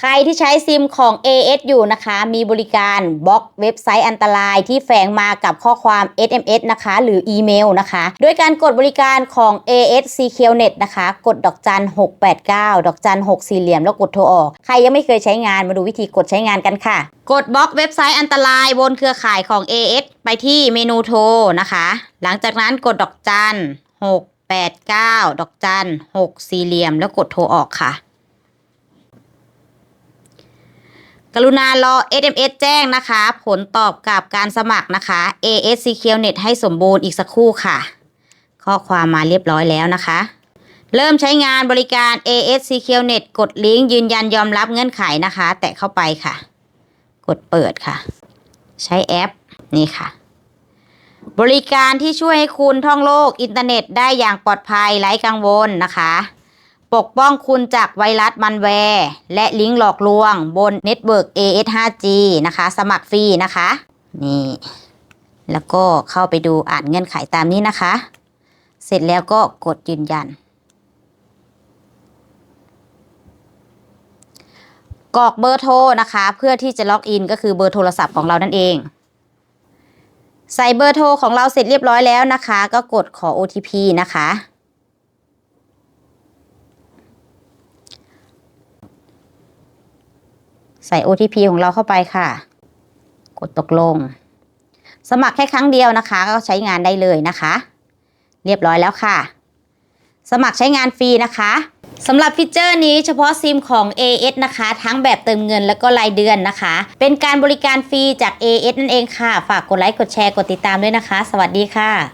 ใครที่ใช้ซิมของ AS อยู่นะคะ มีบริการบล็อกเว็บไซต์อันตรายที่แฝงมากับข้อความ SMS นะคะ หรืออีเมลนะคะด้วยการกดบริการของ AS Secure Net นะคะ กดดอกจัน 689 ดอกจัน 6 สี่เหลี่ยมแล้วกดโทรออก ใครยังไม่เคยใช้งานมาดูวิธีกดใช้งานกันค่ะ กดบล็อกเว็บไซต์อันตรายบนเครือข่ายของ AS ไปที่เมนูโทรนะคะ หลังจากนั้นกดดอกจัน 689 ดอกจัน 6 สี่เหลี่ยมแล้วกดโทรออกค่ะ กรุณารอ SMS แจ้งนะคะ ผลตอบกลับการสมัครนะคะ AS Secure Net ให้สมบูรณ์อีกสักครู่ค่ะ ข้อความมาเรียบร้อยแล้วนะคะ เริ่มใช้งานบริการ AS Secure Net กดลิงก์ยืนยันยอมรับเงื่อนไขนะคะ แตะเข้าไปค่ะ กดเปิดค่ะ ใช้แอปนี่ค่ะ บริการที่ช่วยให้คุณท่องโลกอินเทอร์เน็ตได้อย่างปลอดภัยไร้กังวลนะคะ ปกป้องคุณจากไวรัสมันแวร์และลิงก์หลอกลวงบนเน็ตเวิร์ก AS 5G นะคะ สมัครฟรีนะคะ นี่ แล้วก็เข้าไปดูอ่านเงื่อนไขตามนี้นะคะ เสร็จแล้วก็กดยืนยัน กรอกเบอร์โทรนะคะ เพื่อที่จะล็อกอินก็คือเบอร์โทรศัพท์ของเรานั่นเอง ใส่เบอร์โทรของเราเสร็จเรียบร้อยแล้วนะคะ ก็กดขอ OTP นะคะ ใส่ OTP ของเราเข้าไปค่ะ กดตกลง สมัครแค่ครั้งเดียวนะคะ ก็ใช้งานได้เลยนะคะ เรียบร้อยแล้วค่ะ สมัครใช้งานฟรีนะคะสำหรับฟีเจอร์นี้เฉพาะซิมของ AS นะคะ ทั้งแบบเติมเงินแล้วก็รายเดือนนะคะ เป็นการบริการฟรีจาก AS นั่นเองค่ะ ฝากกดไลค์กดแชร์กดติดตามด้วยนะคะ สวัสดีค่ะ